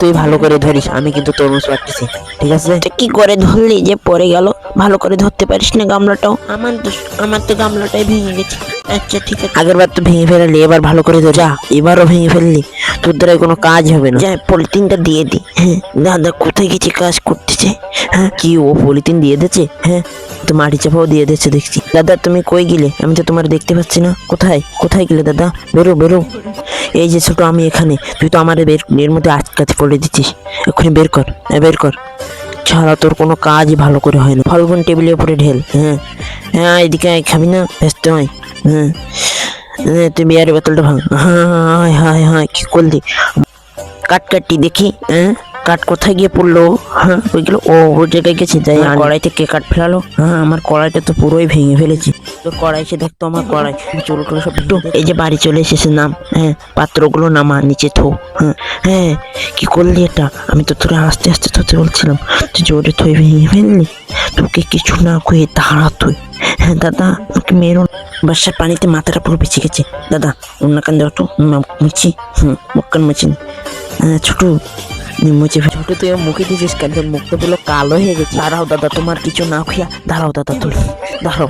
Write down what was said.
তুই ভালো করে ধরিস আমি কিন্তু তরমুজ পাচ্ছি ঠিক আছে? কি করে ধরলি যে পড়ে গেল? ভালো করে ধরতে পারিস না গামলাটাও? আমার তো আমার তো গামলাটাই ভেঙে গেছে। আচ্ছা ঠিক আছে। আগের বার তো ভেঙে ফেললি এবার ভালো করে ধর যা এবারও ভেঙে ফেললি। তোর দ্বারা কোনো কাজ হবে না। যাই পলিথিনটা দিয়ে দি হ্যাঁ। দাদা কোথায় গেছে কাজ করতেছে? হ্যাঁ কি ও পলিথিন দিয়ে দিচ্ছে? হ্যাঁ তো মাটি চাপাও দিয়ে দিচ্ছে দেখছি। দাদা তুমি কই গেলে? আমি তো তোমার দেখতে পাচ্ছি না। কোথায়? কোথায় গেলে দাদা? বেরো বেরো। এই যে ছোট আমি এখানে তুই তো আমার বের এর মধ্যে আটকাতে পড়ে দিচ্ছিস এক্ষুনি বের কর বের কর। ছাড়া তোর কোনো কাজই ভালো করে হয় না। ফলগুন টেবিলের উপরে ঢেল হ্যাঁ। হ্যাঁ এদিকে আয়, খাবি না? ব্যস্ত হয় হ্যাঁ। হ্যাঁ, তুই বিয়ারের বোতলটা ভাঙ। হ্যাঁ হ্যাঁ হ্যাঁ হ্যাঁ কী করলি? কাটকাটটি দেখি হ্যাঁ। কাট কোথায় গিয়ে পড়ল? হ্যাঁ ওইগুলো ও ওই জায়গায় গেছে যাই কড়াইতে কে কাট ফেলালো? হ্যাঁ আমার কড়াইটা তো পুরোই ভেঙে ফেলেছি। তো কড়াই সে দেখতো আমার কড়াই। চুল টুলো সব একটু এই যে বাড়ি চলে এসেছে নাম। হ্যাঁ পাত্রগুলো নামা নিচে থো। হ্যাঁ হ্যাঁ কি করলি এটা? আমি তো তোরা আস্তে আস্তে থতে বলছিলাম তুই জোরে থই ভেঙে ফেললি। তোকে কিছু না কয়ে তাড়া তুই হ্যাঁ দাদা তোকে মেরো। বাসার পানিতে মাথাটা পুরো বেঁচে গেছে। দাদা অন্য কান দেওয়া তো মুছি। হুম মুখ কান মুছি হ্যাঁ ছোট। মুছে ছোট তুই মুখে দিয়েছিস কেন? মুখটা পুরো কালো হয়ে গেছে। দাঁড়াও দাদা, তোমার কিছু না খুঁয়া দাঁড়াও দাদা তুই দাঁড়াও।